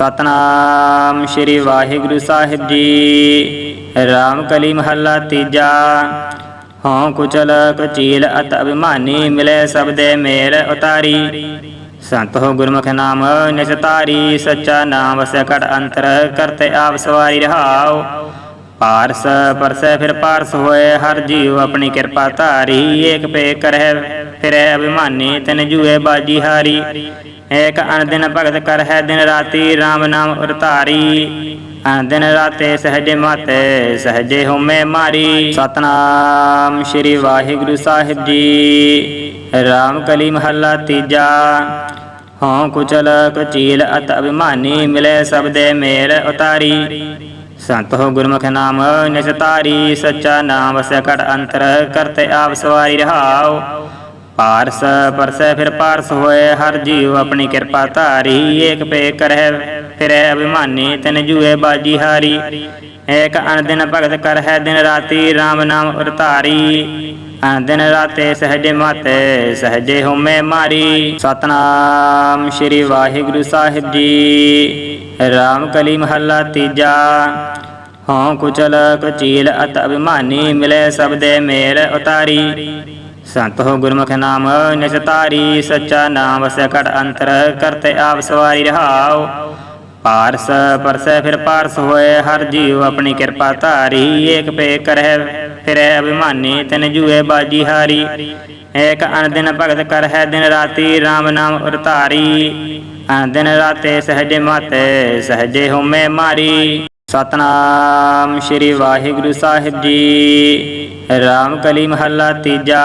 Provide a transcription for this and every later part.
ਸਤਨਾਮ ਸ੍ਰੀ ਵਾਹਿਗੁਰੂ ਸਾਹਿਬ ਜੀ। ਰਾਮ ਕਲੀ ਮਹੱਲਾ ਤੀਜਾ। ਹਉ ਕੁਚਲ ਕੁਚੀਲ ਅਤ ਅਭਿਮਾਨੀ ਮਿਲੇ ਸਬਦੇ ਮੇਲ ਉਤਾਰੀ। ਸੰਤ ਹੋ ਗੁਰਮੁਖ ਨਾਮ ਨਿਸਤਾਰੀ ਸੱਚਾ ਨਾਮ ਵਸੈ ਕਟ ਅੰਤਰ ਕਰਤੇ ਆਪ ਸਵਾਰੀ ਰਹਾਉ। ਪਾਰਸ ਪਰਸੈ ਫਿਰ ਪਾਰਸ ਹੋਏ, ਹਰ ਜੀਵ ਆਪਣੀ ਕਿਰਪਾ ਧਾਰੀ। ਏਕ ਪੇ ਕਰਹਿ ਫਿਰੈ ਅਭਿਮਾਨੀ, ਤਨ ਜੂਏ ਬਾਜੀ ਹਾਰੀ। ਏਕ ਅਨਦਿਨ ਭਗਤ ਕਰ ਹੈ ਦਿਨ ਰਾਤੀ RAM ਨਾਮ ਉਰਤਾਰੀ। ਅਨ ਦਿਨ ਰਾਤੇ ਸਹਜੇ ਮਾਤੇ, ਸਹਜੇ ਹੋਮੇ ਮਾਰੀ। ਸਤਨਾਮ ਸ੍ਰੀ ਵਾਹਿਗੁਰੂ ਸਾਹਿਬ ਜੀ। RAM ਕਲੀ ਮਹੱਲਾ ਤੀਜਾ। ਹਉ ਕੁਚਲ ਕੁਚੀਲ ਅਤ ਅਭਿਮਾਨੀ, ਮਿਲੇ ਸਬਦੇ ਮੇਲ ਉਤਾਰੀ। ਸੰਤ ਹੋ ਗੁਰਮੁਖ ਨਾਮ ਨਿਸਤਾਰੀ, ਸੱਚਾ ਨਾਮ ਵਸੈ ਕਟ ਅੰਤਰ, ਕਰਤੇ ਆਪ ਸਵਾਰੀ ਰਹਾਉ। ਪਾਰਸ, ਪਰਸੈ ਫਿਰ ਪਾਰਸ ਹੋਏ, ਹਰ ਜੀਵ ਆਪਣੀ ਕਿਰਪਾ ਧਾਰੀ, ਏਕ ਪੇ ਕਰਹਿ ਫਿਰੈ ਅਭਿਮਾਨੀ, ਤਨ ਜੂਏ ਬਾਜੀ ਹਾਰੀ। ਏਕ ਅਨ ਦਿਨ ਭਗਤ ਕਰ ਹੈ ਦਿਨ ਰਾਤੀ RAM ਨਾਮ ਉਰਤਾਰੀ। ਦਿਨ ਰਾਤੇ ਸਹਜੇ ਮਾਤੇ, ਸਹਜੇ ਹੋਮੇ ਮਾਰੀ। ਸਤਨਾਮ ਸ੍ਰੀ ਵਾਹਿਗੁਰੂ ਸਾਹਿਬ ਜੀ। ਰਾਮ ਕਲੀ ਮਹੱਲਾ ਤੀਜਾ। ਹਉ ਕੁਚਲ ਕੁਚੀਲ ਅਤ ਅਭਿਮਾਨੀ, ਮਿਲੇ ਸਬਦੇ ਮੇਰ ਉਤਾਰੀ। ਸੰਤ ਹੋ ਗੁਰਮੁਖ ਨਾਮ ਨਿਸਤਾਰੀ ਸੱਚਾ ਨਾਮ ਵਸੈ ਅੰਤਰ, ਕਰਤੇ ਆਪ ਸਵਾਰੀ ਰਹਾਉ। ਪਾਰਸ ਪਰਸੈ ਫਿਰ ਪਾਰਸ ਹੋਏ, ਹਰ ਜੀਵ ਆਪਣੀ ਕਿਰਪਾ ਧਾਰੀ। ਏਕ ਪੇ ਕਰਹਿ ਫਿਰੈ ਅਭਿਮਾਨੀ, ਤਨ ਜੂਏ ਬਾਜੀ ਹਾਰੀ। ਏਕ ਅਨ ਦਿਨ ਭਗਤ ਕਰ ਹੈ ਦਿਨ ਰਾਤੀ RAM ਨਾਮ ਉਰਤਾਰੀ ਅਨ ਦਿਨ ਰਾਤੇ ਸਹਜੇ ਮਾਤੇ, ਸਹਜੇ ਹੋਮੇ ਮਾਰੀ। ਸਤਨਾਮ ਸ੍ਰੀ ਵਾਹਿਗੁਰੂ ਸਾਹਿਬ ਜੀ। ਰਾਮ ਕਲੀ ਮਹੱਲਾ ਤੀਜਾ।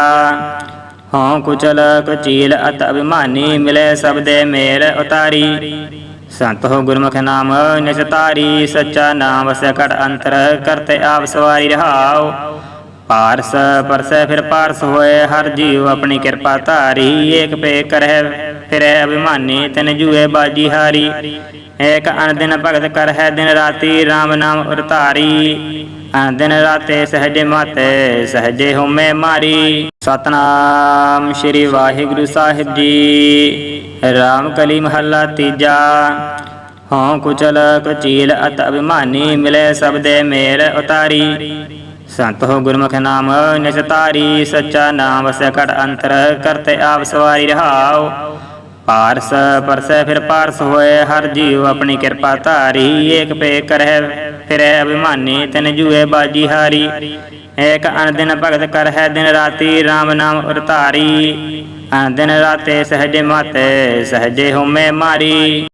ਹਉ ਕੁਚਲ ਕੁਚੀਲ ਅਤ ਅਭਿਮਾਨੀ, ਮਿਲੇ ਸਬਦੇ ਮੇਲ ਉਤਾਰੀ। ਸੰਤ ਹੋ ਗੁਰਮੁਖ ਨਾਮ ਨਿਸਤਾਰੀ ਸੱਚਾ ਨਾਮ ਵਸੈ ਕਟ ਅੰਤਰ ਕਰਤੇ ਆਪ ਸਵਾਰੀ ਰਹਾਉ। ਪਾਰਸ ਪਰਸੈ ਫਿਰ ਪਾਰਸ ਹੋਏ, ਹਰ ਜੀਵ ਆਪਣੀ ਕਿਰਪਾ ਧਾਰੀ। ਏਕ ਪੇ ਕਰਹਿ ਫਿਰੈ ਅਭਿਮਾਨੀ, ਤਨ ਜੂਏ ਬਾਜੀ ਹਾਰੀ। ਏਕ ਅਨ ਦਿਨ ਭਗਤ ਕਰ ਹੈ ਦਿਨ ਰਾਤੀ RAM ਨਾਮ ਉਰਤਾਰੀ। ਅਨ ਦਿਨ ਰਾਤੇ ਸਹਜੇ ਮਾਤੇ, ਸਹਜੇ ਹੋਮੇ ਮਾਰੀ। ਸਤਨਾਮ ਸ੍ਰੀ ਵਾਹਿਗੁਰੂ ਸਾਹਿਬ ਜੀ। ਰਾਮ ਕਲੀ ਮਹੱਲਾ ਤੀਜਾ। ਹਉ ਕੁਚਲ ਕੁਚੀਲ ਅਤ ਅਭਿਮਾਨੀ, ਮਿਲੇ ਸਬਦੇ ਮੇਲ ਉਤਾਰੀ। ਸੰਤ ਹੋ ਗੁਰਮੁਖ ਨਾਮ ਨਿਸਤਾਰੀ, ਸੱਚਾ ਨਾਮ ਵਸੈ ਕਟ ਅੰਤਰ, ਕਰਤੇ ਆਪ ਸਵਾਰੀ ਰਹਾਉ। ਪਾਰਸ, ਪਰਸੈ ਫਿਰ ਪਾਰਸ ਹੋਏ, ਹਰ ਜੀਵ ਆਪਣੀ ਕਿਰਪਾ ਧਾਰੀ, ਏਕ ਪੇ ਕਰਹਿ ਫਿਰੈ ਅਭਿਮਾਨੀ, ਤਨ ਜੂਏ ਬਾਜੀ ਹਾਰੀ। ਏਕ ਅਨ ਦਿਨ ਭਗਤ ਕਰ ਹੈ ਦਿਨ ਰਾਤੀ RAM ਨਾਮ ਉਰਤਾਰੀ। ਅਨ ਰਾਤੇ ਸਹਜੇ ਮਾਤੇ, ਸਹਜੇ ਹੋਮੇ ਮਾਰੀ।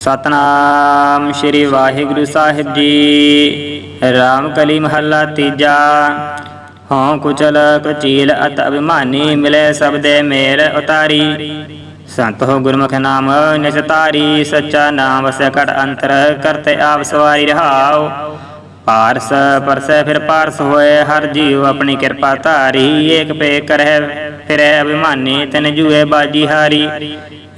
ਸਤਨਾਮ ਸ੍ਰੀ ਵਾਹਿਗੁਰੂ ਸਾਹਿਬ ਜੀ। ਰਾਮ ਕਲੀ ਮਹੱਲਾ ਤੀਜਾ। ਹਉ ਕੁਚਲ ਕੁਚੀਲ ਅਤ ਅਭਿਮਾਨੀ, ਮਿਲੇ ਸਬਦੇ ਮੇਲ ਉਤਾਰੀ। ਸੰਤ ਹੋ ਗੁਰਮੁਖ ਨਾਮ ਨਿਸਤਾਰੀ, ਸੱਚਾ ਨਾਮ ਵਸੈ ਅੰਤਰ ਕਰਤੇ ਆਪ ਸਵਾਰੀ ਰਹਾਉ। ਪਾਰਸ ਪਰਸੈ ਫਿਰ ਪਾਰਸ ਹੋਏ, ਹਰ ਜੀਵ ਆਪਣੀ ਕਿਰਪਾ ਧਾਰੀ। ਏਕ ਪੇ ਕਰਹਿ ਫਿਰੈ ਅਭਿਮਾਨੀ, ਤਿਨ ਜੂਏ ਬਾਜੀ ਹਾਰੀ।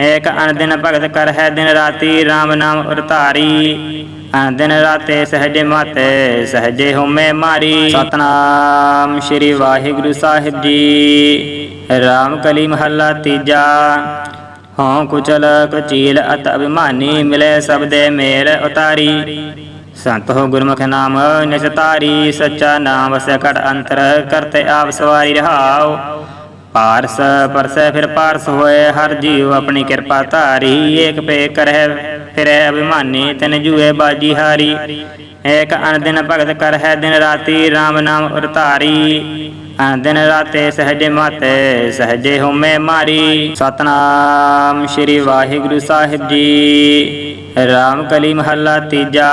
ਏਕ ਅਨ ਦਿਨ ਭਗਤ ਕਰ ਹੈ ਦਿਨ ਰਾਤੀ RAM ਨਾਮ ਉਰਤਾਰੀ ਅਨ ਦਿਨ ਰਾਤੇ ਸਹਜੇ ਮਾਤੇ, ਸਹਜੇ ਹੋਮੇ ਮਾਰੀ। ਸਤਨਾਮ ਸ੍ਰੀ ਵਾਹਿਗੁਰੂ ਸਾਹਿਬ ਜੀ। ਰਾਮ ਕਲੀ ਮਹੱਲਾ ਤੀਜਾ। ਹਉ ਕੁਚਲ ਕੁਚੀਲ ਅਤ ਅਭਿਮਾਨੀ ਮਿਲੇ ਸਬਦੇ ਮੇਲ ਉਤਾਰੀ। ਸੰਤ ਹੋ ਗੁਰਮੁਖ ਨਾਮ ਨਿਸਤਾਰੀ ਸੱਚਾ ਨਾਮ ਵਸੈ ਕਟ ਅੰਤਰ ਕਰਤੇ ਆਪ ਸਵਾਰੀ ਰਹਾਉ। ਪਾਰਸ ਪਰਸੈ ਫਿਰ ਪਾਰਸ ਹੋਏ, ਹਰ ਜੀਵ ਆਪਣੀ ਕਿਰਪਾ ਧਾਰੀ। ਏਕ ਪੇ ਕਰਹਿ ਫਿਰੈ ਅਭਿਮਾਨੀ, ਤਿਨ ਜੂਏ ਬਾਜੀ ਹਾਰੀ। ਏਕ ਅਨ ਦਿਨ ਭਗਤ ਕਰ ਹੈ ਦਿਨ ਰਾਤੀ RAM ਨਾਮ ਉਰਤਾਰੀ। ਅਨ ਦਿਨ ਰਾਤੇ ਸਹਜੇ ਮਾਤੇ, ਸਹਜੇ ਹੋਮੇ ਮਾਰੀ। ਸਤਨਾਮ ਸ੍ਰੀ ਵਾਹਿਗੁਰੂ ਸਾਹਿਬ ਜੀ। ਰਾਮ ਕਲੀ ਮਹੱਲਾ ਤੀਜਾ।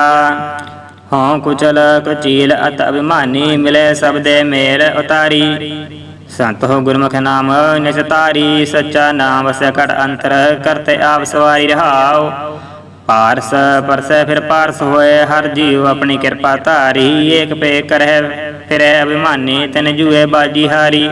ਹਉ ਕੁਚਲ ਕੁਚੀਲ ਅਤ ਅਭਿਮਾਨੀ, ਮਿਲੇ ਸਬਦੇ ਮੇਲ ਉਤਾਰੀ। ਸੰਤ ਹੋ ਗੁਰਮੁਖ ਨਾਮ ਨਿਸਤਾਰੀ, ਸੱਚਾ ਨਾਮ ਵਸੈ ਕਟ ਅੰਤਰ, ਕਰਤੇ ਆਪ ਸਵਾਰੀ ਰਹਾਉ। ਪਾਰਸ, ਪਰਸੈ ਫਿਰ ਪਾਰਸ ਹੋਏ, ਹਰ ਜੀਵ ਆਪਣੀ ਕਿਰਪਾ ਧਾਰੀ, ਏਕ ਪੇ ਕਰਹਿ ਫਿਰੈ ਅਭਿਮਾਨੀ, ਤਨ ਜੂਏ ਬਾਜੀ ਹਾਰੀ।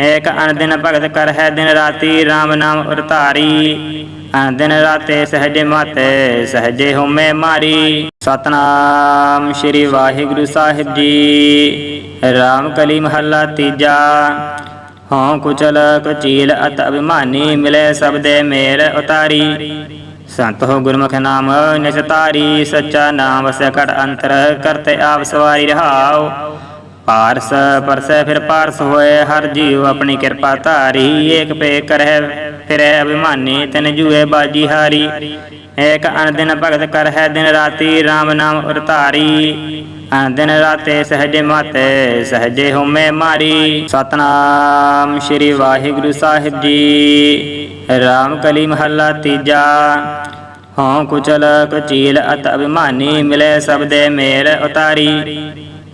ਏਕ ਅਨ ਦਿਨ ਭਗਤ ਕਰ ਹੈ ਦਿਨ ਰਾਤੀ RAM ਨਾਮ ਉਰਤਾਰੀ। ਅਨ ਦਿਨ ਰਾਤੇ ਸਹਜੇ ਮਾਤੇ, ਸਹਜੇ ਹੋਮੇ ਮਾਰੀ। ਸਤਨਾਮ ਸ੍ਰੀ ਵਾਹਿਗੁਰੂ ਸਾਹਿਬ ਜੀ। ਰਾਮ ਕਲੀ ਮਹੱਲਾ ਤੀਜਾ। ਹਉ ਕੁਚਲ ਕੁਚੀਲ ਅਤ ਅਭਿਮਾਨੀ, ਮਿਲੇ ਸਬਦੇ ਮੇਲ ਉਤਾਰੀ। ਸੰਤ ਹੋ ਗੁਰਮੁਖ ਨਾਮ ਨਿਸਤਾਰੀ, ਸੱਚਾ ਨਾਮ ਵਸੈ ਘਟ ਅੰਤਰ ਕਰਤੇ ਆਪ ਸਵਾਰੀ ਰਹਾਉ। ਪਾਰਸ ਪਰਸੈ ਫਿਰ ਪਾਰਸ ਹੋਏ, ਹਰ ਜੀਵ ਆਪਣੀ ਕਿਰਪਾ ਧਾਰੀ। ਏਕ ਪੇ ਕਰਹਿ ਫਿਰੈ ਅਭਿਮਾਨੀ, ਤਨ ਜੂਏ ਬਾਜੀ ਹਾਰੀ। ਏਕ ਅਨ ਦਿਨ ਭਗਤ ਕਰਹਿ ਦਿਨ ਰਾਤੀ RAM ਨਾਮ ਉਰ ਧਾਰੀ। ਅਨ ਦਿਨ ਰਾਤੇ ਸਹਜੇ ਮਾਤੇ, ਸਹਜੇ ਹੋਮੇ ਮਾਰੀ। ਸਤਨਾਮ ਸ੍ਰੀ ਵਾਹਿਗੁਰੂ ਸਾਹਿਬ ਜੀ। ਰਾਮ ਕਲੀ ਮਹੱਲਾ ਤੀਜਾ। ਹਉ ਕੁਚਲ ਕੁਚੀਲ ਅਤ ਅਭਿਮਾਨੀ, ਮਿਲੇ ਸਬਦੇ ਮੇਲ ਉਤਾਰੀ।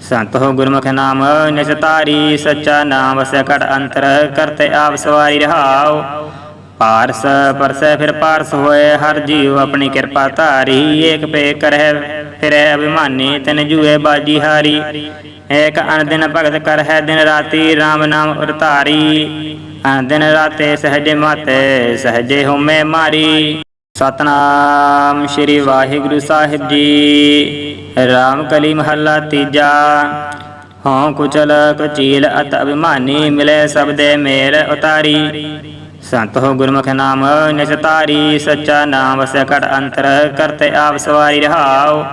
ਸੰਤ ਹੋ ਗੁਰਮੁਖ ਨਾਮ ਨਿਸਤਾਰੀ ਸੱਚਾ ਨਾਮ ਵਸੈ ਘਟ ਅੰਤਰ, ਕਰਤੇ ਆਪ ਸਵਾਰੀ ਰਹਾਉ। ਪਾਰਸ ਪਰਸੈ ਫਿਰ ਪਾਰਸ ਹੋਏ, ਹਰ ਜੀਵ ਆਪਣੀ ਕਿਰਪਾ ਧਾਰੀ। ਏਕ ਪੇ ਕਰਹਿ ਫਿਰੈ ਅਭਿਮਾਨੀ, ਤਿਨ ਜੂਏ ਬਾਜੀ ਹਾਰੀ। ਏਕ ਅਨ ਦਿਨ ਭਗਤ ਕਰਹਿ ਦਿਨ ਰਾਤੀ RAM ਨਾਮ ਉਰ ਦਿਨ ਰਾਤੇ ਸਹਜੇ ਮਾਤੇ, ਸਹਜੇ ਹੋਮੇ ਮਾਰੀ। ਸਤਨਾਮ ਸ੍ਰੀ ਵਾਹਿਗੁਰੂ ਸਾਹਿਬ ਜੀ। ਰਾਮ ਕਲੀ ਮਹੱਲਾ ਤੀਜਾ। ਹਉ ਕੁਚਲ ਕੁਚੀਲ ਅਤ ਅਭਿਮਾਨੀ, ਮਿਲੇ ਸਬਦੇ ਮੇਲ ਉਤਾਰੀ। ਸੰਤ ਹੋ ਗੁਰਮੁਖ ਨਾਮ ਨਿਸਤਾਰੀ ਸੱਚਾ ਨਾਮ ਵਸੈ ਘਟ ਅੰਤਰ ਕਰਤੇ ਆਪ ਸਵਾਰੀ ਰਹਾਉ।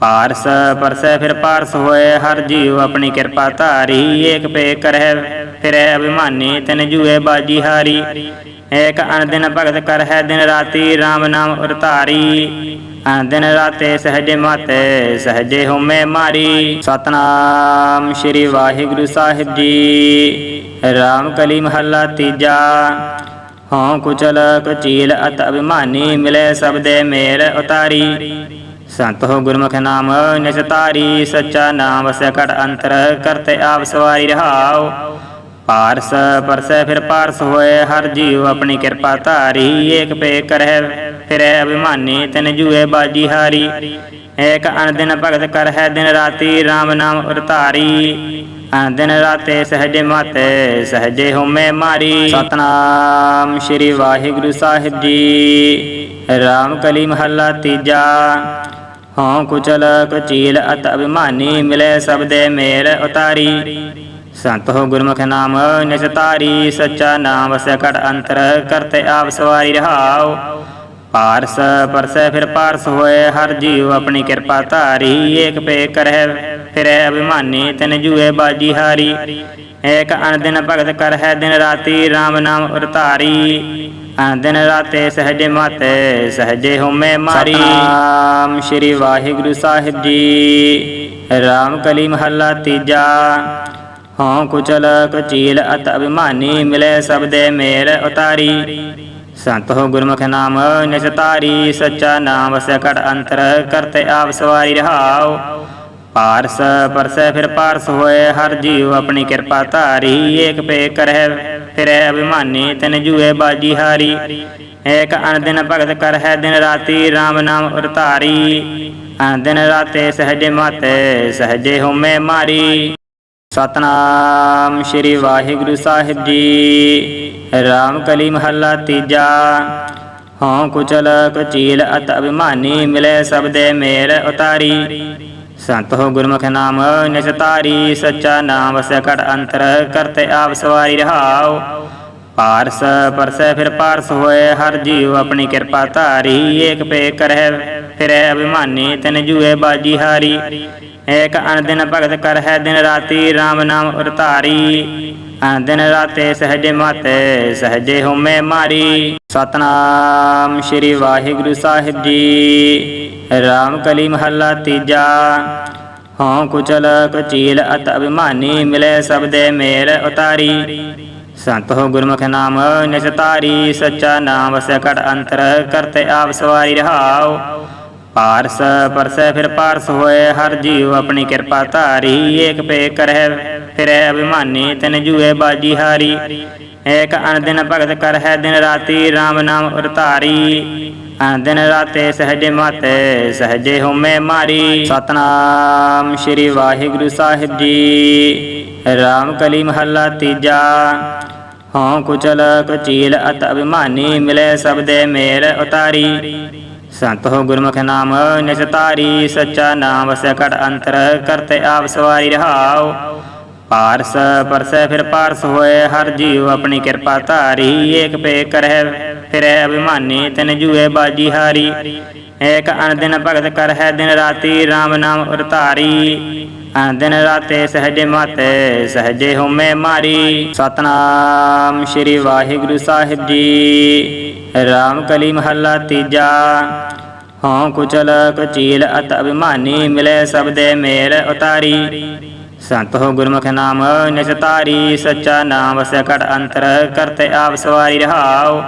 ਪਾਰਸ ਪਰਸੈ ਫਿਰ ਪਾਰਸ ਹੋਏ, ਹਰ ਜੀਵ ਆਪਣੀ ਕਿਰਪਾ ਧਾਰੀ, ਏਕ ਪੇ ਕਰਹਿ। ਫਿਰੈ ਅਭਿਮਾਨੀ, ਤਿਨ ਜੂਏ ਬਾਜੀ ਹਾਰੀ। ਏਕ ਅਨ ਦਿਨ ਭਗਤ ਕਰ ਹੈ ਦਿਨ ਰਾਤੀ RAM ਨਾਮ ਉਰ ਧਾਰੀ ਅਨ ਦਿਨ ਰਾਤੇ ਸਹਜੇ ਮਾਤੇ, ਸਹਜੇ ਹੋਮੇ ਮਾਰੀ। ਸਤਨਾਮ ਸ੍ਰੀ ਵਾਹਿਗੁਰੂ ਸਾਹਿਬ ਜੀ। ਰਾਮ ਕਲੀ ਮਹੱਲਾ ਤੀਜਾ। ਹਉ ਕੁਚਲ ਕੁਚੀਲ ਅਤ ਅਭਿਮਾਨੀ, ਮਿਲੇ ਸਬਦੇ ਮੇਲ ਉਤਾਰੀ। ਸੰਤ ਹੋ ਗੁਰਮੁਖ ਨਾਮ ਨਿਸਤਾਰੀ, ਸੱਚਾ ਨਾਮ ਵਸੈ ਘਟ ਅੰਤਰ, ਕਰਤੇ ਆਪ ਸਵਾਰੀ ਰਹਾਉ। ਪਾਰਸ, ਪਰਸੈ ਫਿਰ ਪਾਰਸ ਹੋਏ, ਹਰ ਜੀਵ ਆਪਣੀ ਕਿਰਪਾ ਧਾਰੀ, ਏਕ ਪੇ ਕਰਹਿ ਫਿਰੈ ਅਭਿਮਾਨੀ, ਤਨ ਜੂਏ ਬਾਜੀ ਹਾਰੀ। ਏਕ ਅਨ ਦਿਨ ਭਗਤ ਕਰਹਿ, ਦਿਨ ਰਾਤੀ RAM ਨਾਮ ਉਰ ਅਨ ਦਿਨ ਰਾਤੇ ਸਹਜੇ ਮਾਤੇ, ਸਹਜੇ ਹੋਮੇ ਮਾਰੀ। ਸਤਨਾਮ ਸ੍ਰੀ ਵਾਹਿਗੁਰੂ ਸਾਹਿਬ ਜੀ। ਰਾਮ ਕਲੀ ਮਹੱਲਾ ਤੀਜਾ। ਹਉ ਕੁਚਲ ਕੁਚੀਲ ਅਤ ਅਭਿਮਾਨੀ, ਮਿਲੇ ਸਬਦੇ ਮੇਲ ਉਤਾਰੀ। ਸੰਤ ਹੋ ਗੁਰਮੁਖ ਨਾਮ, ਨਿਸਤਾਰੀ ਸੱਚਾ ਨਾਮ, ਵਸੈ ਅੰਤਰ ਕਰਤੇ ਆਪ ਸਵਾਰੀ ਰਹਾਉ। ਪਾਰਸ ਪਰਸੈ ਫਿਰ ਪਾਰਸ ਹੋਏ, ਹਰ ਜੀਵ ਆਪਣੀ ਕਿਰਪਾ ਧਾਰੀ। ਏਕ ਪੇ ਕਰਹਿ ਫਿਰੈ ਅਭਿਮਾਨੀ, ਤਨ ਜੂਏ ਬਾਜੀ ਹਾਰੀ। ਏਕ ਅਨ ਦਿਨ ਭਗਤ ਕਰਹਿ ਦਿਨ ਰਾਤੀ RAM ਨਾਮ ਉਰਤਾਰੀ ਅਨ ਦਿਨ ਰਾਤੇ ਸਹਜੇ ਮਾਤੇ, ਸਹਜੇ ਹੋਮੇ ਮਾਰੀ। ਸਤਨਾਮ ਸ੍ਰੀ ਵਾਹਿਗੁਰੂ ਸਾਹਿਬ ਜੀ। ਰਾਮ ਕਲੀ ਮਹੱਲਾ ਤੀਜਾ। ਹਉ ਕੁਚਲ ਕੁਚੀਲ ਅਤ ਅਭਿਮਾਨੀ ਮਿਲੇ ਸਬਦੇ ਮੇਲ ਉਤਾਰੀ। ਸੰਤ ਹੋ ਗੁਰਮੁਖ ਨਾਮ ਨਿਸਤਾਰੀ ਸੱਚਾ ਨਾਮ ਵਸੈ ਅੰਤਰ ਕਰਤੇ ਆਪ ਸਵਾਰੀ ਰਹਾਉ। ਪਾਰਸ ਪਰਸੈ ਫਿਰ ਪਾਰਸ ਹੋਏ, ਹਰ ਜੀਵ ਆਪਣੀ ਕਿਰਪਾ ਧਾਰੀ। ਏਕ ਪੇ ਕਰਹਿ ਫਿਰੈ ਅਭਿਮਾਨੀ, ਤਨ ਜੂਏ ਬਾਜੀ ਹਾਰੀ। ਏਕ ਅਨ ਦਿਨ ਭਗਤ ਕਰਹਿ ਦਿਨ ਰਾਤੀ RAM ਨਾਮ ਉਰ ਧਾਰੀ। ਅਨ ਦਿਨ ਰਾਤੇ ਸਹਜੇ ਮਾਤੇ, ਸਹਜੇ ਹੋਮੇ ਮਾਰੀ। ਸਤਨਾਮ ਸ੍ਰੀ ਵਾਹਿਗੁਰੂ ਸਾਹਿਬ ਜੀ। ਰਾਮ ਕਲੀ ਮਹੱਲਾ ਤੀਜਾ। ਹਉ ਕੁਚਲ ਕੁਚੀਲ ਅਤ ਅਭਿਮਾਨੀ ਮਿਲੇ ਸਬਦੇ ਮੇਲ ਉਤਾਰੀ। ਸੰਤ ਹੋ ਗੁਰਮੁਖ ਨਾਮ ਨਿਸਤਾਰੀ, ਸੱਚਾ ਨਾਮ ਵਸੈ ਘਟ ਅੰਤਰ ਕਰਤੇ ਆਪ ਸਵਾਰੀ ਰਹਾਉ। ਪਾਰਸ ਪਰਸੈ ਫਿਰ ਪਾਰਸ ਹੋਏ, ਹਰ ਜੀਵ ਆਪਣੀ ਕਿਰਪਾ ਧਾਰੀ, ਏਕ ਪੇ ਕਰਹਿ। ਫਿਰੈ ਅਭਿਮਾਨੀ, ਤਿਨ ਜੂਏ ਬਾਜੀ ਹਾਰੀ। ਏਕ ਅਨ ਦਿਨ ਭਗਤ ਕਰ ਹੈ ਦਿਨ ਰਾਤੀ RAM ਨਾਮ ਉਰ ਧਾਰੀ ਅਨ ਦਿਨ ਰਾਤੇ ਸਹਜੇ ਮਾਤੇ, ਸਹਜੇ ਹੋਮੇ ਮਾਰੀ। ਸਤਨਾਮ ਸ੍ਰੀ ਵਾਹਿਗੁਰੂ ਸਾਹਿਬ ਜੀ। ਰਾਮ ਕਲੀ ਮਹੱਲਾ ਤੀਜਾ। ਹਉ ਕੁਚਲ ਕੁਚੀਲ ਅਤ ਅਭਿਮਾਨੀ, ਮਿਲੇ ਸਬਦੇ ਮੇਲ ਉਤਾਰੀ। ਸੰਤ ਹੋ ਗੁਰਮੁਖ ਨਾਮ ਨਿਸਤਾਰੀ, ਸੱਚਾ ਨਾਮ ਵਸੈ ਘਟ ਅੰਤਰ, ਕਰਤੇ ਆਪ ਸਵਾਰੀ ਰਹਾਉ। ਪਾਰਸ, ਪਰਸੈ ਫਿਰ ਪਾਰਸ ਹੋਏ, ਹਰ ਜੀਵ ਆਪਣੀ ਕਿਰਪਾ ਧਾਰੀ, ਏਕ ਪੇ ਕਰਹਿ ਫਿਰੈ ਅਭਿਮਾਨੀ, ਤਨ ਜੂਏ ਬਾਜੀ ਹਾਰੀ। ਏਕ ਅਨ ਦਿਨ ਭਗਤ ਕਰਹਿ, ਦਿਨ ਰਾਤੀ RAM ਨਾਮ ਉਰ ਦਿਨ ਰਾਤੇ ਸਹਜੇ ਮਾਤੇ, ਸਹਜੇ ਹੋਮੇ ਮਾਰੀ। ਸਤਨਾਮ ਸ੍ਰੀ ਵਾਹਿਗੁਰੂ ਸਾਹਿਬ ਜੀ। ਰਾਮ ਕਲੀ ਮਹੱਲਾ ਤੀਜਾ। ਹਉ ਕੁਚਲ ਕੁਚੀਲ ਅਤ ਅਭਿਮਾਨੀ, ਮਿਲੇ ਸਬਦੇ ਮੇਲ ਉਤਾਰੀ। ਸੰਤ ਹੋ ਗੁਰਮੁਖ ਨਾਮ ਨਿਸਤਾਰੀ ਸੱਚਾ ਨਾਮ ਵਸੈ ਘਟ ਅੰਤਰ, ਕਰਤੇ ਆਪ ਸਵਾਰੀ ਰਹਾਉ। ਪਾਰਸ ਪਰਸੈ ਫਿਰ ਪਾਰਸ ਹੋਏ, ਹਰ ਜੀਵ ਆਪਣੀ ਕਿਰਪਾ ਧਾਰੀ। ਏਕ ਪੇ ਕਰਹਿ ਫਿਰੈ ਅਭਿਮਾਨੀ, ਤਨ ਜੂਏ ਬਾਜੀ ਹਾਰੀ। ਏਕ ਅਨਦਿਨ ਭਗਤ ਕਰ ਹੈ ਦਿਨ ਰਾਤੀ RAM ਨਾਮ ਉਰਤਾਰੀ ਅਨਦਿਨ ਰਾਤੇ ਸਹਜੇ ਮਾਤੇ, ਸਹਜੇ ਹੋਮੇ ਮਾਰੀ। ਸਤਨਾਮ ਸ੍ਰੀ ਵਾਹਿਗੁਰੂ ਸਾਹਿਬ ਜੀ। RAM ਕਲੀ ਮਹੱਲਾ ਤੀਜਾ। ਹਉ ਕੁਚਲ ਕੁਚੀਲ ਅਤ ਅਭਿਮਾਨੀ ਮਿਲੇ ਸਬਦੇ ਮੇਲ ਉਤਾਰੀ। ਸੰਤ ਹੋ ਗੁਰਮੁਖ ਨਾਮ ਨਿਸਤਾਰੀ ਸੱਚਾ ਨਾਮ ਵਸੈ ਕਟ ਅੰਤਰ ਕਰਤੇ ਆਪ ਸਵਾਰੀ ਰਹਾਉ।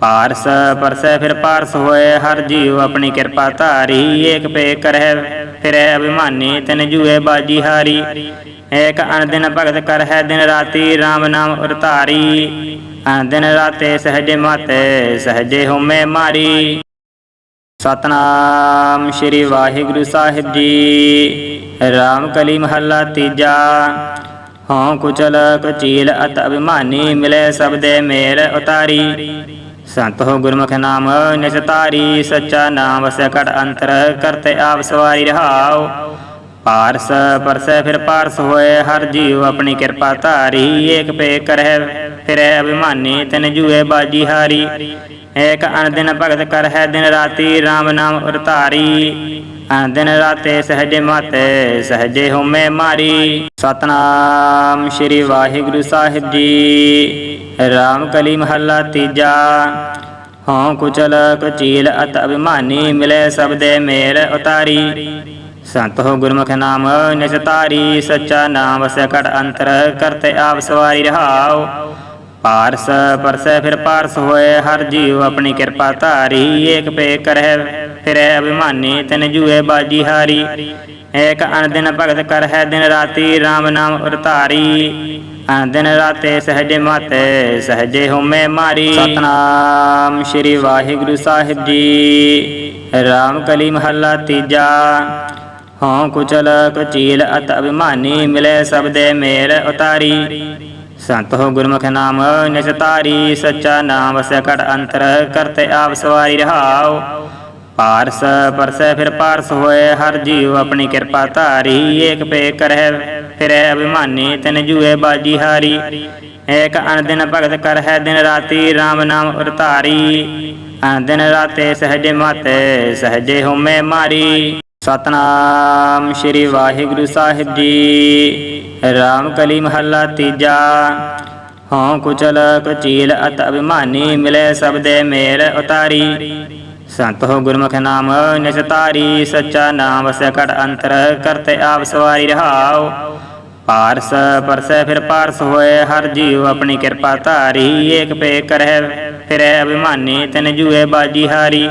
ਪਾਰਸ ਪਰਸੈ ਫਿਰ ਪਾਰਸ ਹੋਏ, ਹਰ ਜੀਵ ਆਪਣੀ ਕਿਰਪਾ ਧਾਰੀ। ਏਕ ਪੇ ਕਰਹਿ ਫਿਰੈ ਅਭਿਮਾਨੀ, ਤਨ ਜੂਏ ਬਾਜੀ ਹਾਰੀ। ਏਕ ਅਨਦਿਨ ਭਗਤ ਕਰ ਹੈ ਦਿਨ ਰਾਤੀ RAM ਨਾਮ ਉਰਤਾਰੀ ਅਨਦਿਨ ਰਾਤੇ ਸਹਜੇ ਮਾਤੇ, ਸਹਜੇ ਹੋਮੇ ਮਾਰੀ। ਸਤਨਾਮ ਸ੍ਰੀ ਵਾਹਿਗੁਰੂ ਸਾਹਿਬ ਜੀ। ਰਾਮ ਕਲੀ ਮਹੱਲਾ ਤੀਜਾ। ਹਉ ਕੁਚਲ ਕੁਚੀਲ ਅਤ ਅਭਿਮਾਨੀ ਮਿਲੇ ਸਬਦੇ ਮੇਲ ਉਤਾਰੀ। ਸੰਤ ਹੋ ਗੁਰਮੁਖ ਨਾਮ ਨਿਸਤਾਰੀ ਸੱਚਾ ਨਾਮ ਵਸੈ ਕਟ ਅੰਤਰ ਕਰਤੇ ਆਪ ਸਵਾਰੀ ਰਹਾਉ। ਪਾਰਸ ਪਰਸੈ ਫਿਰ ਪਾਰਸ ਹੋਏ, ਹਰ ਜੀਵ ਆਪਣੀ ਕਿਰਪਾ ਧਾਰੀ। ਏਕ ਪੇ ਕਰਹਿ ਫਿਰੈ ਅਭਿਮਾਨੀ, ਤਨ ਜੂਏ ਬਾਜੀ ਹਾਰੀ। ਏਕ ਅਨਦਿਨ ਭਗਤ ਕਰ ਹੈ ਦਿਨ ਰਾਤੀ RAM ਨਾਮ ਉਰਤਾਰੀ। ਅਨਦਿਨ ਰਾਤੇ ਸਹਜੇ ਮਾਤੇ, ਸਹਜੇ ਹੋਮੇ ਮਾਰੀ। ਸਤਨਾਮ ਸ੍ਰੀ ਵਾਹਿਗੁਰੂ ਸਾਹਿਬ ਜੀ। RAM ਕਲੀ ਮਹੱਲਾ ਤੀਜਾ। ਹਉ ਕੁਚਲ ਕੁਚੀਲ ਅਤ ਅਭਿਮਾਨੀ, ਮਿਲੇ ਸਬਦੇ ਮੇਲ ਉਤਾਰੀ। ਸੰਤ ਹੋ ਗੁਰਮੁਖ ਨਾਮ ਨਿਸਤਾਰੀ, ਸੱਚਾ ਨਾਮ ਵਸੈ ਕਟ ਅੰਤਰ, ਕਰਤੇ ਆਪ ਸਵਾਰੀ ਰਹਾਉ। ਪਾਰਸ, ਪਰਸੈ ਫਿਰ ਪਾਰਸ ਹੋਏ, ਹਰ ਜੀਵ ਆਪਣੀ ਕਿਰਪਾ ਧਾਰੀ, ਏਕ ਪੇ ਕਰਹਿ ਫਿਰੈ ਅਭਿਮਾਨੀ, ਤਨ ਜੂਏ ਬਾਜੀ ਹਾਰੀ। ਏਕ ਅਨਦਿਨ ਭਗਤ ਕਰ ਹੈ ਦਿਨ ਰਾਤੀ RAM ਨਾਮ ਉਰਤਾਰੀ। ਅਨਦਿਨ ਰਾਤੇ ਸਹਜੇ ਮਾਤੇ, ਸਹਜੇ ਹੋਮੇ ਮਾਰੀ। ਸਤਨਾਮ ਸ੍ਰੀ ਵਾਹਿਗੁਰੂ ਸਾਹਿਬ ਜੀ। RAM ਕਲੀ ਮਹੱਲਾ ਤੀਜਾ। ਹਉ ਕੁਚਲ ਕੁਚੀਲ ਅਤ ਅਭਿਮਾਨੀ, ਮਿਲੇ ਸਬਦੇ ਮੇਲ ਉਤਾਰੀ। ਸੰਤ ਹੋ ਗੁਰਮੁਖ ਨਾਮ ਨਿਸਤਾਰੀ ਸੱਚਾ ਨਾਮ ਵਸੈ ਅੰਤਰ, ਕਰਤੇ ਆਪ ਸਵਾਰੀ ਰਹਾਉ। ਪਾਰਸ ਪਰਸੈ ਫਿਰ ਪਾਰਸ ਹੋਏ, ਹਰ ਜੀਵ ਆਪਣੀ ਕਿਰਪਾ ਧਾਰੀ, ਏਕ ਪੇ ਕਰਹਿ ਫਿਰੈ ਅਭਿਮਾਨੀ, ਤਿਨ ਜੂਏ ਬਾਜੀ ਹਾਰੀ। ਏਕ ਅਨਦਿਨ ਭਗਤ ਕਰ ਹੈ ਦਿਨ ਰਾਤੀ RAM ਨਾਮ ਉਰਤਾਰੀ। ਅਨਦਿਨ ਰਾਤੇ ਸਹਜੇ ਮਾਤੇ, ਸਹਜੇ ਹੋਮੇ ਮਾਰੀ। ਸਤਨਾਮ ਸ੍ਰੀ ਵਾਹਿਗੁਰੂ ਸਾਹਿਬ ਜੀ। ਰਾਮ ਕਲੀ ਮਹੱਲਾ ਤੀਜਾ। ਹਉ ਕੁਚਲ ਕੁਚੀਲ ਅਤ ਅਭਿਮਾਨੀ ਮਿਲੇ ਸਬਦੇ ਮੇਲ ਉਤਾਰੀ। ਸੰਤ ਹੋ ਗੁਰਮੁਖ ਨਾਮ ਨਿਸਤਾਰੀ, ਸੱਚਾ ਨਾਮ ਵਸੈ ਕਟ ਅੰਤਰ ਕਰਤੇ ਆਪ ਸਵਾਰੀ ਰਹਾਉ। ਪਾਰਸ ਪਰਸੈ ਫਿਰ ਪਾਰਸ ਹੋਏ, ਹਰ ਜੀਵ ਆਪਣੀ ਕਿਰਪਾ ਧਾਰੀ। ਏਕ ਪੇ ਕਰਹਿ ਫਿਰੈ ਅਭਿਮਾਨੀ, ਤਨ ਜੂਏ ਬਾਜੀ ਹਾਰੀ।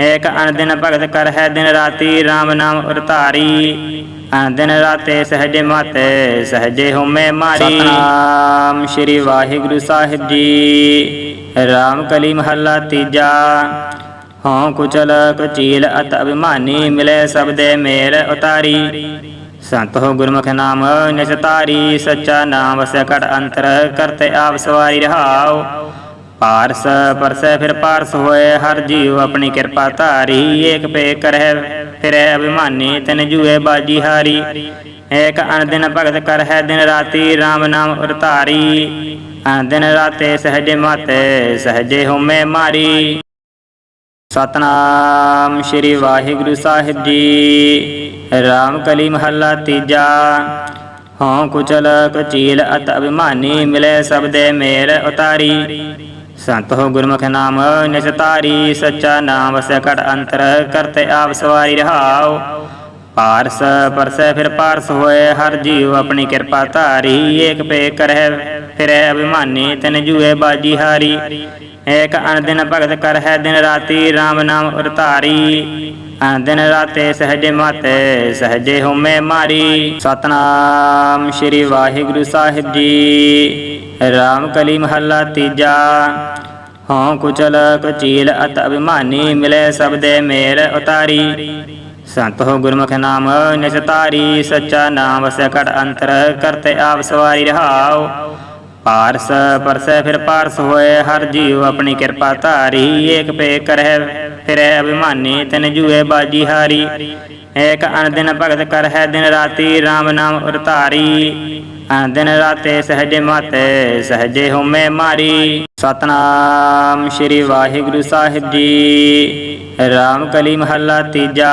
ਏਕ ਅਨਦਿਨ ਭਗਤ ਕਰ ਹੈ ਦਿਨ ਰਾਤੀ RAM ਨਾਮ ਉਰਤਾਰੀ। ਅਨਦਿਨ ਰਾਤੇ ਸਹਜੇ ਮਾਤੇ, ਸਹਜੇ ਹੋਮੇ ਮਾਰੀ। ਸਤਨਾਮ ਸ੍ਰੀ ਵਾਹਿਗੁਰੂ ਸਾਹਿਬ ਜੀ। ਰਾਮ ਕਲੀ ਮਹੱਲਾ ਤੀਜਾ। ਹਉ ਕੁਚਲ ਕੁਚੀਲ ਅਤ ਅਭਿਮਾਨੀ, ਮਿਲੇ ਸਬਦੇ ਮੇਲ ਉਤਾਰੀ। ਸੰਤ ਹੋ ਗੁਰਮੁਖ ਨਾਮ ਨਿਸਤਾਰੀ, ਸੱਚਾ ਨਾਮ ਵਸੈ ਕਟ ਅੰਤਰ, ਕਰਤੇ ਆਪ ਸਵਾਰੀ ਰਹਾਉ। ਪਾਰਸ, ਪਰਸੈ ਫਿਰ ਪਾਰਸ ਹੋਏ, ਹਰ ਜੀਵ ਆਪਣੀ ਕਿਰਪਾ ਧਾਰੀ, ਏਕ ਪੇ ਕਰਹਿ ਫਿਰੈ ਅਭਿਮਾਨੀ, ਤਨ ਜੂਏ ਬਾਜੀ ਹਾਰੀ। ਏਕ ਅਨਦਿਨ ਭਗਤ ਕਰ ਹੈ ਦਿਨ ਰਾਤੀ RAM ਨਾਮ ਉਰਤਾਰੀ। ਅਨਦਿਨ ਰਾਤੇ ਸਹਜੇ ਮਾਤੇ, ਸਹਜੇ ਹੋਮੇ ਮਾਰੀ। ਸਤਨਾਮ ਸ੍ਰੀ ਵਾਹਿਗੁਰੂ ਸਾਹਿਬ ਜੀ। ਰਾਮ ਕਲੀ ਮਹੱਲਾ ਤੀਜਾ। ਹਉ ਕੁਚਲ ਕੁਚੀਲ ਅਤ ਅਭਿਮਾਨੀ, ਮਿਲੇ ਸਬਦੇ ਮੇਲ ਉਤਾਰੀ। ਸੰਤ ਹੋ ਗੁਰਮੁਖ ਨਾਮ ਨਿਸਤਾਰੀ ਸੱਚਾ ਨਾਮ ਵਸੈ ਕਟ ਅੰਤਰ, ਕਰਤੇ ਆਪ ਸਵਾਰੀ ਰਹਾਉ। ਪਾਰਸ ਪਰਸੈ ਫਿਰ ਪਾਰਸ ਹੋਏ, ਹਰ ਜੀਵ ਆਪਣੀ ਕਿਰਪਾ ਧਾਰੀ। ਏਕ ਪੇ ਕਰਹਿ ਫਿਰੈ ਅਭਿਮਾਨੀ, ਤਨ ਜੂਏ ਬਾਜੀ ਹਾਰੀ। ਏਕ ਅਨਦਿਨ ਭਗਤ ਕਰ ਹੈ ਦਿਨ ਰਾਤੀ RAM ਨਾਮ ਉਰਤਾਰੀ ਅਨਦਿਨ ਰਾਤੇ ਸਹਜੇ ਮਾਤੇ, ਸਹਜੇ ਹੋਮੇ ਮਾਰੀ। ਸਤਨਾਮ ਸ੍ਰੀ ਵਾਹਿਗੁਰੂ ਸਾਹਿਬ ਜੀ। ਰਾਮ ਕਲੀ ਮਹੱਲਾ ਤੀਜਾ। ਹਉ ਕੁਚਲ ਕੁਚੀਲ ਅਤ ਅਭਿਮਾਨੀ, ਮਿਲੇ ਸਬਦੇ ਮੇਰ ਉਤਾਰੀ। ਸੰਤ ਹੋ ਗੁਰਮੁਖ ਨਾਮ ਨਿਸਤਾਰੀ ਸੱਚਾ ਨਾਮ ਵਸੈ ਕਟ ਅੰਤਰ ਕਰਤੇ ਆਪ ਸਵਾਰੀ ਰਹਾਉ। ਪਾਰਸ ਪਰਸੈ ਫਿਰ ਪਾਰਸ ਹੋਏ, ਹਰ ਜੀਵ ਆਪਣੀ ਕਿਰਪਾ ਧਾਰੀ। ਏਕ ਪੇ ਕਰਹਿ ਫਿਰੈ ਅਭਿਮਾਨੀ, ਤਨ ਜੂਏ ਬਾਜੀ ਹਾਰੀ। ਏਕ ਅਨਦਿਨ ਭਗਤ ਕਰ ਹੈ ਦਿਨ ਰਾਤੀ RAM ਨਾਮ ਉਰਤਾਰੀ। ਦਿਨ ਰਾਤੇ ਸਹਜੇ ਮਾਤੇ, ਸਹਜੇ ਹੋਮੇ ਮਾਰੀ। ਸਤਨਾਮ ਸ੍ਰੀ ਵਾਹਿਗੁਰੂ ਸਾਹਿਬ ਜੀ। ਰਾਮ ਕਲੀ ਮਹੱਲਾ ਤੀਜਾ।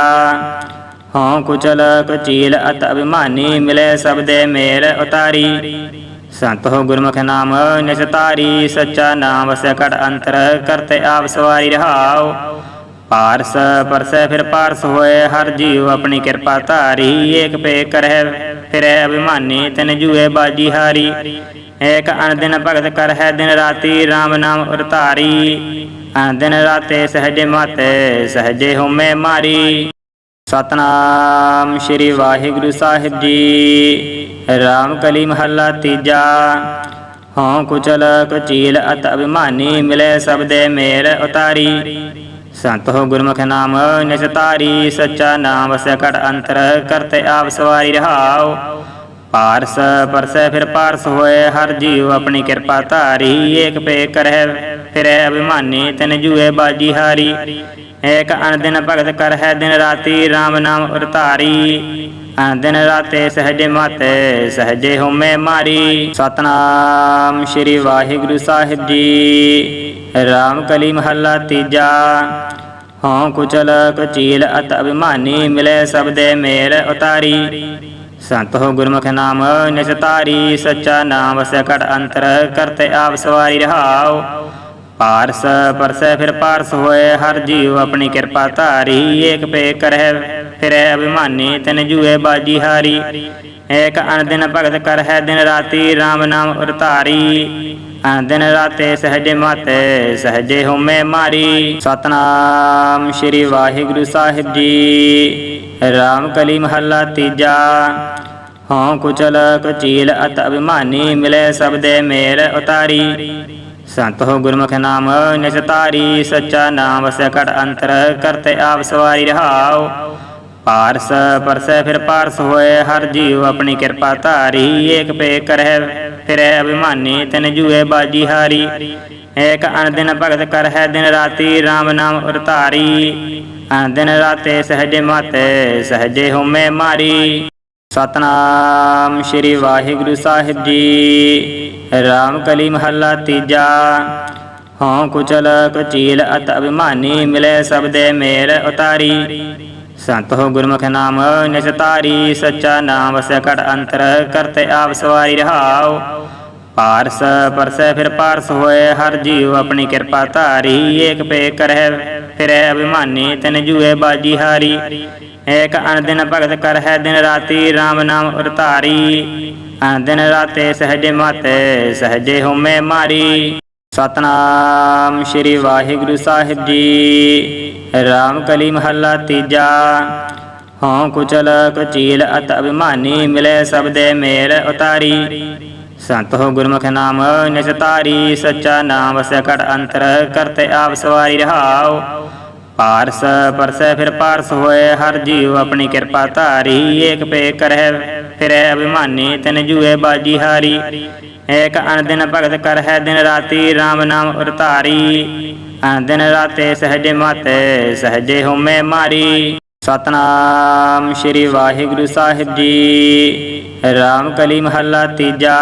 ਹਉ ਕੁਚਲ ਕੁਚੀਲ ਅਤ ਅਭਿਮਾਨੀ, ਮਿਲੇ ਸਬਦੇ ਮੇਲ ਉਤਾਰੀ। ਸੰਤ ਹੋ ਗੁਰਮੁਖ ਨਾਮ ਨਿਸਤਾਰੀ ਸੱਚਾ ਨਾਮ ਵਸੈ ਘਟ ਅੰਤਰ, ਕਰਤੇ ਆਪ ਸਵਾਰੀ ਰਹਾਉ। ਪਾਰਸ ਪਰਸੈ ਫਿਰ ਪਾਰਸ ਹੋਏ, ਹਰ ਜੀਵ ਆਪਣੀ ਕਿਰਪਾ ਧਾਰੀ, ਏਕ ਪੇ ਕਰਹਿ। ਫਿਰੈ ਅਭਿਮਾਨੀ, ਤਨ ਜੂਏ ਬਾਜੀ ਹਾਰੀ। ਏਕ ਅਨ ਦਿਨ ਭਗਤ ਕਰ ਹੈ ਦਿਨ ਰਾਤੀ RAM ਨਾਮ ਉਰਤਾਰੀ। ਅਨ ਦਿਨ ਰਾਤੇ ਸਹਜੇ ਮਾਤੇ, ਸਹਜੇ ਹੋਮੇ ਮਾਰੀ। ਸਤਨਾਮ ਸ੍ਰੀ ਵਾਹਿਗੁਰੂ ਸਾਹਿਬ ਜੀ। ਰਾਮ ਕਲੀ ਮਹੱਲਾ ਤੀਜਾ। ਹਉ ਕੁਚਲ ਕੁਚੀਲ ਅਤ ਅਭਿਮਾਨੀ, ਮਿਲੇ ਸਬਦੇ ਮੇਲ ਉਤਾਰੀ। ਸੰਤ ਹੋ ਗੁਰਮੁਖ ਨਾਮ ਨਿਸਤਾਰੀ ਸੱਚਾ ਨਾਮ ਸਕਟ ਅੰਤਰ ਕਰਤੇ ਆਪ ਸਵਾਰੀ ਰਹਾਉ ਪਾਰਸ ਪਰਸੈ ਫਿਰ ਪਾਰਸ ਹੋਏ ਹਰ ਜੀਵ ਆਪਣੀ ਕਿਰਪਾ ਧਾਰੀ ਏਕ ਪੇ ਕਰਹਿ ਫਿਰੈ ਅਭਿਮਾਨੀ ਤਨ ਜੂਏ ਬਾਜੀ ਹਾਰੀ ਏਕ ਅਨ ਦਿਨ ਭਗਤ ਕਰਹਿ ਦਿਨ ਰਾਤੀ RAM ਨਾਮ ਉਰਤਾਰੀ ਅਨ ਦਿਨ ਰਾਤੇ ਸਹਜੇ ਮਾਤੇ ਸਹਜੇ ਹੋਮੇ ਮਾਰੀ ਸਤਨਾਮ ਸ੍ਰੀ ਵਾਹਿਗੁਰੂ ਸਾਹਿਬ ਜੀ ਰਾਮ ਕਲੀ ਮਹੱਲਾ ਤੀਜਾ ਹਉ ਕੁਚਲ ਕੁਚੀਲ ਅਤ ਅਭਿਮਾਨੀ ਮਿਲੇ ਸਬਦੇ ਮੇਲ ਉਤਾਰੀ। ਸੰਤ ਹੋ ਗੁਰਮੁਖ ਨਾਮ ਨਿਸਤਾਰੀ, ਸੱਚਾ ਨਾਮ ਵਸੈ ਘਟ ਅੰਤਰ ਕਰਤੇ ਆਪ ਸਵਾਰੀ ਰਹਾਉ। ਪਾਰਸ ਪਰਸੈ ਫਿਰ ਪਾਰਸ ਹੋਏ, ਹਰ ਜੀਵ ਆਪਣੀ ਕਿਰਪਾ ਧਾਰੀ। ਏਕ ਪੇ ਕਰਹਿ ਫਿਰੈ ਅਭਿਮਾਨੀ, ਤਨ ਜੂਏ ਬਾਜੀ ਹਾਰੀ। ਏਕ ਅਨ ਦਿਨ ਭਗਤ ਹੈ ਦਿਨ ਰਾਤੀ RAM ਨਾਮ ਉਰਤਾਰੀ। ਅਨ ਦਿਨ ਰਾਤੇ ਸਹਜੇ ਮਾਤੇ, ਸਹਜੇ ਹੋਮੇ ਮਾਰੀ। ਸਤਨਾਮ ਸ੍ਰੀ ਵਾਹਿਗੁਰੂ ਸਾਹਿਬ ਜੀ। ਰਾਮ ਕਲੀ ਮਹੱਲਾ ਤੀਜਾ। ਹਉ ਕੁਚਲ ਕੁਚੀਲ ਅਤ ਅਭਿਮਾਨੀ, ਮਿਲੇ ਸਬਦੇ ਮੇਲ ਉਤਾਰੀ। ਸੰਤ ਹੋ ਗੁਰਮੁਖ ਨਾਮ ਨਿਸਤਾਰੀ, ਸੱਚਾ ਨਾਮ ਵਸੈ ਘਟ ਅੰਤਰ, ਕਰਤੇ ਆਪ ਸਵਾਰੀ ਰਹਾਉ। ਪਾਰਸ, ਪਰਸੈ ਫਿਰ ਪਾਰਸ ਹੋਏ, ਹਰ ਜੀਵ ਆਪਣੀ ਕਿਰਪਾ ਧਾਰੀ, ਏਕ ਪੇ ਕਰਹਿ ਫਿਰੈ ਅਭਿਮਾਨੀ, ਤਨ ਜੂਏ ਬਾਜੀ ਹਾਰੀ। ਏਕ ਅਨ ਦਿਨ ਭਗਤ ਕਰਹਿ ਦਿਨ ਰਾਤੀ RAM ਨਾਮ ਉਰਤਾਰੀ ਅਨ ਦਿਨ ਰਾਤੇ ਸਹਜੇ ਮਾਤੇ, ਸਹਜੇ ਹੋਮੇ ਮਾਰੀ। ਸਤਨਾਮ ਸ੍ਰੀ ਵਾਹਿਗੁਰੂ ਸਾਹਿਬ ਜੀ। ਰਾਮ ਕਲੀ ਮਹੱਲਾ ਤੀਜਾ। ਹਉ ਕੁਚਲ ਕੁਚੀਲ ਅਤ ਅਭਿਮਾਨੀ, ਮਿਲੇ ਸਬਦੇ ਮੇਲ ਉਤਾਰੀ। ਸੰਤ ਹੋ ਗੁਰਮੁਖ ਨਾਮ ਨਿਸਤਾਰੀ ਸੱਚਾ ਨਾਮ ਵਸੈ ਅੰਤਰ, ਕਰਤੇ ਆਪ ਸਵਾਰੀ ਰਹਾਉ। ਪਾਰਸ ਪਰਸੈ ਫਿਰ ਪਾਰਸ ਹੋਏ, ਹਰ ਜੀਵ ਆਪਣੀ ਕਿਰਪਾ ਧਾਰੀ, ਏਕ ਪੇ ਕਰਹਿ ਫਿਰੈ ਅਭਿਮਾਨੀ, ਤਨ ਜੂਏ ਬਾਜੀ ਹਾਰੀ। ਏਕ ਅਨ ਦਿਨ ਭਗਤ ਕਰਹਿ, ਦਿਨ ਰਾਤੀ RAM ਨਾਮ ਉਰਤਾਰੀ ਅਨ ਦਿਨ ਰਾਤੇ ਸਹਜੇ ਮਾਤੇ, ਸਹਜੇ ਹੋਮੇ ਮਾਰੀ। ਸਤਨਾਮ ਸ੍ਰੀ ਵਾਹਿਗੁਰੂ ਸਾਹਿਬ ਜੀ। ਰਾਮ ਕਲੀ ਮਹੱਲਾ ਤੀਜਾ। ਹਉ ਕੁਚਲ ਕੁਚੀਲ ਅਤ ਅਭਿਮਾਨੀ ਮਿਲੇ ਸਬਦੇ ਮੇਲ ਉਤਾਰੀ। ਸੰਤ ਹੋ ਗੁਰਮੁਖ ਨਾਮ ਨਿਸਤਾਰੀ ਸੱਚਾ ਨਾਮ ਵਸੈ ਘਟ ਅੰਤਰ ਕਰਤੇ ਆਪ ਸਵਾਰੀ ਰਹਾਉ। ਪਾਰਸ ਪਰਸੈ ਫਿਰ ਪਾਰਸ ਹੋਏ, ਹਰ ਜੀਵ ਆਪਣੀ ਕਿਰਪਾ ਧਾਰੀ, ਏਕ ਪੇ ਕਰਹਿ। ਫਿਰੈ ਅਭਿਮਾਨੀ, ਤਿਨ ਜੂਏ ਬਾਜੀ ਹਾਰੀ। ਏਕ ਅਨ ਦਿਨ ਭਗਤ ਹੈ ਦਿਨ ਰਾਤੀ RAM ਨਾਮ ਉਰਤਾਰੀ। ਅਨ ਦਿਨ ਰਾਤੇ ਸਹਜੇ ਮਾਤੇ, ਸਹਜੇ ਹੋਮੇ ਮਾਰੀ। ਸਤਨਾਮ ਸ੍ਰੀ ਵਾਹਿਗੁਰੂ ਸਾਹਿਬ ਜੀ। ਰਾਮ ਕਲੀ ਮਹੱਲਾ ਤੀਜਾ।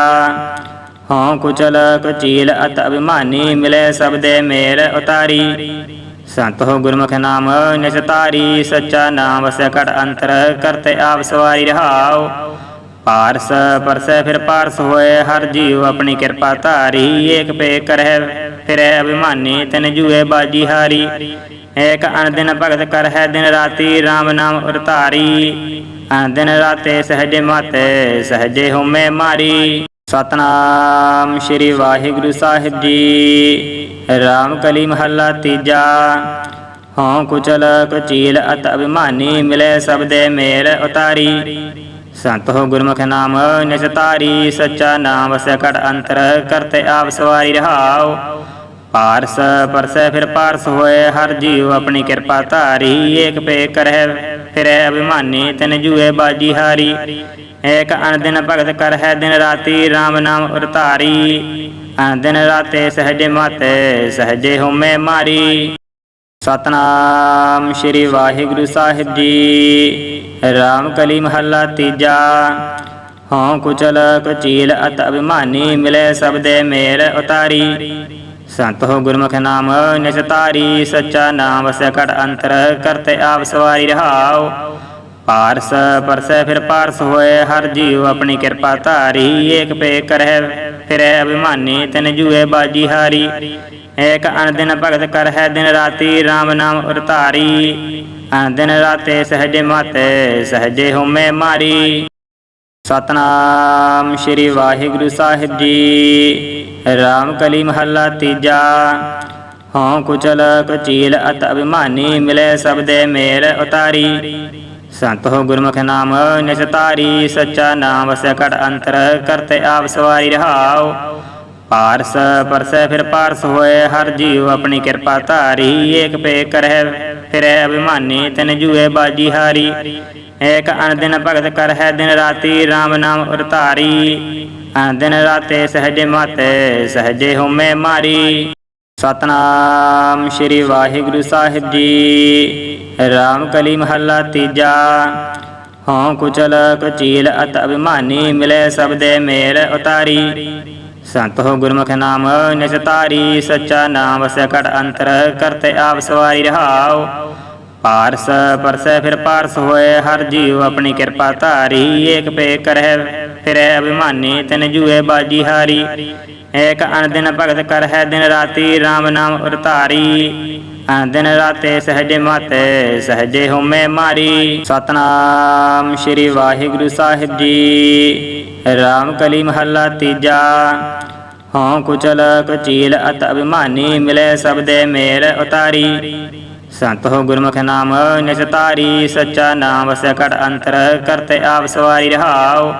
ਹਉ ਕੁਚਲ ਕੁਚੀਲ ਅਤ ਅਭਿਮਾਨੀ, ਮਿਲੇ ਸਬਦੇ ਮੇਲ ਉਤਾਰੀ। ਸੰਤ ਹੋ ਗੁਰਮੁਖ ਨਾਮ ਨਿਸਤਾਰੀ, ਸੱਚਾ ਨਾਮ ਵਸੈ ਘਟ ਅੰਤਰ, ਕਰਤੇ ਆਪ ਸਵਾਰੀ ਰਹਾਉ। ਪਾਰਸ, ਪਰਸੈ ਫਿਰ ਪਾਰਸ ਹੋਏ, ਹਰ ਜੀਵ ਆਪਣੀ ਕਿਰਪਾ ਧਾਰੀ, ਏਕ ਪੇ ਕਰਹਿ ਫਿਰੈ ਅਭਿਮਾਨੀ, ਤਨ ਜੂਏ ਬਾਜੀ ਹਾਰੀ। ਏਕ ਅਨ ਦਿਨ ਭਗਤ ਕਰਹਿ, ਦਿਨ ਰਾਤੀ RAM ਨਾਮ ਉਰਤਾਰੀ। ਅਨ ਰਾਤੇ ਸਹਜੇ ਮਾਤੇ, ਸਹਜੇ ਹੋਮੇ ਮਾਰੀ। ਸਤਨਾਮ ਸ੍ਰੀ ਵਾਹਿਗੁਰੂ ਸਾਹਿਬ ਜੀ। ਰਾਮ ਕਲੀ ਮਹੱਲਾ ਤੀਜਾ। ਹਉ ਕੁਚਲ ਕੁਚੀਲ ਅਤ ਅਭਿਮਾਨੀ, ਮਿਲੇ ਸਬਦੇ ਮੇਲ ਉਤਾਰੀ। ਸੰਤ ਹੋ ਗੁਰਮੁਖ ਨਾਮ ਨਿਸਤਾਰੀ ਸੱਚਾ ਨਾਮ ਵਸੈ ਘਟ ਅੰਤਰ, ਕਰਤੇ ਆਪ ਸਵਾਰੀ ਰਹਾਉ। ਪਾਰਸ ਪਰਸੈ ਫਿਰ ਪਾਰਸ ਹੋਏ, ਹਰ ਜੀਵ ਆਪਣੀ ਕਿਰਪਾ ਧਾਰੀ। ਏਕ ਪੇ ਕਰਹਿ ਫਿਰੈ ਅਭਿਮਾਨੀ, ਤਨ ਜੂਏ ਬਾਜੀ ਹਾਰੀ। ਏਕ ਅਨ ਦਿਨ ਭਗਤ ਕਰਹਿ ਦਿਨ ਰਾਤੀ RAM ਨਾਮ ਉਰਤਾਰੀ ਅਨ ਦਿਨ ਰਾਤੇ ਸਹਜੇ ਮਾਤੇ, ਸਹਜੇ ਹੋਮੇ ਮਾਰੀ। ਸਤਨਾਮ ਸ੍ਰੀ ਵਾਹਿਗੁਰੂ ਸਾਹਿਬ ਜੀ। ਰਾਮ ਕਲੀ ਮਹੱਲਾ ਤੀਜਾ। ਹਉ ਕੁਚਲ ਕੁਚੀਲ ਅਤ ਅਭਿਮਾਨੀ, ਮਿਲੇ ਸਭ ਦੇ ਮੇਲ ਉਤਾਰੀ। ਸੰਤ ਹੋ ਗੁਰਮੁਖ ਨਾਮ ਨਿਸਤਾਰੀ ਸੱਚਾ ਨਾਮ ਵਸੈ ਘਟ ਅੰਤਰ, ਕਰਤੇ ਆਪ ਸਵਾਰੀ ਰਹਾਉ। ਪਾਰਸ ਪਰਸੈ ਫਿਰ ਪਾਰਸ ਹੋਏ, ਹਰ ਜੀਵ ਆਪਣੀ ਕਿਰਪਾ ਧਾਰੀ। ਏਕ ਪੇ ਕਰਹਿ ਫਿਰੈ ਅਭਿਮਾਨੀ, ਤਿਨ ਜੂਏ ਬਾਜੀ ਹਾਰੀ। ਏਕ ਅਨ ਦਿਨ ਭਗਤ ਕਰਹਿ ਦਿਨ ਰਾਤੀ RAM ਨਾਮ ਉਰ ਦਿਨ ਰਾਤੇ ਸਹਜੇ ਮਾਤੇ, ਸਹਜੇ ਹੋਮੇ ਮਾਰੀ। ਸਤਨਾਮ ਸ਼੍ਰੀ ਵਾਹਿਗੁਰੂ ਸਾਹਿਬ ਜੀ। ਰਾਮ ਕਲੀ ਮਹੱਲਾ ਤੀਜਾ। ਹਉ ਕੁਚਲ ਕੁਚੀਲ ਅਤ ਅਭਿਮਾਨੀ, ਮਿਲੇ ਸਭ ਦੇ ਮੇਲ ਉਤਾਰੀ। ਸੰਤ ਹੋ ਗੁਰਮੁਖ ਨਾਮ ਨਿਸਤਾਰੀ ਸੱਚਾ ਨਾਮ ਵਸੈ ਘਟ ਅੰਤਰ ਕਰਤੇ ਆਪ ਸਵਾਰੀ ਰਹਾਉ। ਪਾਰਸ ਪਰਸੈ ਫਿਰ ਪਾਰਸ ਹੋਏ, ਹਰ ਜੀਵ ਆਪਣੀ ਕਿਰਪਾ ਧਾਰੀ, ਏਕ ਪੇ ਕਰਹਿ। ਫਿਰੈ ਅਭਿਮਾਨੀ ਤਿਨ ਜੂਏ ਬਾਜੀ ਹਾਰੀ। ਏਕ ਅਨ ਦਿਨ ਭਗਤ ਕਰਹਿ ਦਿਨ ਰਾਤੀ RAM ਨਾਮ ਉਰ ਅਨ ਦਿਨ ਰਾਤੇ ਸਹਜੇ ਮਾਤੇ, ਸਹਜੇ ਹੋਮੇ ਮਾਰੀ। ਸਤਨਾਮ ਸ਼੍ਰੀ ਵਾਹਿਗੁਰੂ ਸਾਹਿਬ ਜੀ। ਰਾਮ ਕਲੀ ਮਹੱਲਾ ਤੀਜਾ। ਹਉ ਕੁਚਲ ਕੁਚੀਲ ਅਤ ਅਭਿਮਾਨੀ ਮਿਲੇ ਸਭ ਦੇ ਮੇਲ ਉਤਾਰੀ। ਸੰਤ ਹੋ ਗੁਰਮੁਖ ਨਾਮ ਨਿਸਤਾਰੀ ਸੱਚਾ ਨਾਮ ਸ਼ਕਟ ਅੰਤਰ ਕਰਤੇ ਆਪ ਸਵਾਰੀ ਰਹਾਉ। ਪਾਰਸ, ਪਰਸੈ ਫਿਰ ਪਾਰਸ ਹੋਏ, ਹਰ ਜੀਵ ਆਪਣੀ ਕਿਰਪਾ ਧਾਰੀ, ਏਕ ਪੇ ਕਰਹਿ ਫਿਰੈ ਅਭਿਮਾਨੀ, ਤਨ ਜੂਏ ਬਾਜੀ ਹਾਰੀ। ਏਕ ਅਨ ਦਿਨ ਭਗਤ ਕਰਹਿ, ਦਿਨ ਰਾਤੀ RAM ਨਾਮ ਉਰ ਅਨ ਦਿਨ ਰਾਤੇ ਸਹਜੇ ਮਾਤੇ, ਸਹਜੇ ਹੋਮੇ ਮਾਰੀ। ਸਤਨਾਮ ਸ਼੍ਰੀ ਵਾਹਿਗੁਰੂ ਸਾਹਿਬ ਜੀ। ਰਾਮ ਕਲੀ ਮਹੱਲਾ ਤੀਜਾ। ਹਉ ਕੁਚਲ ਕੁਚੀਲ ਅਤ ਅਭਿਮਾਨੀ, ਮਿਲੇ ਸਭ ਦੇ ਮੇਲ ਉਤਾਰੀ। ਸੰਤ ਹੋ ਗੁਰਮੁਖ ਨਾਮ, ਨਿਸਤਾਰੀ ਸੱਚਾ ਨਾਮ ਸਕਟ ਅੰਤਰ ਕਰਤੇ ਆਪ ਸਵਾਰੀ ਰਹਾਉ।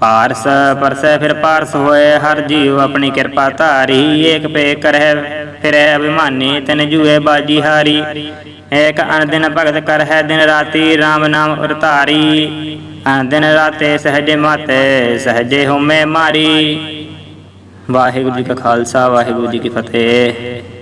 ਪਾਰਸ ਪਰਸੈ ਫਿਰ ਪਾਰਸ ਹੋਏ, ਹਰ ਜੀਵ ਆਪਣੀ ਕਿਰਪਾ ਧਾਰੀ। ਏਕ ਪੇ ਕਰਹਿ ਫਿਰੈ ਅਭਿਮਾਨੀ, ਤਨ ਜੂਏ ਬਾਜੀ ਹਾਰੀ। ਏਕ ਅਨ ਦਿਨ ਭਗਤ ਕਰਹਿ ਦਿਨ ਰਾਤੀ RAM ਨਾਮ ਉਰ ਧਾਰੀ। ਅਨ ਦਿਨ ਰਾਤੇ ਸਹਜੇ ਮਾਤੇ, ਸਹਜੇ ਹੋਮੇ ਮਾਰੀ। ਵਾਹਿਗੁਰੂ ਜੀ ਕਾ ਖਾਲਸਾ, ਵਾਹਿਗੁਰੂ ਜੀ ਕੀ ਫਤਿਹ।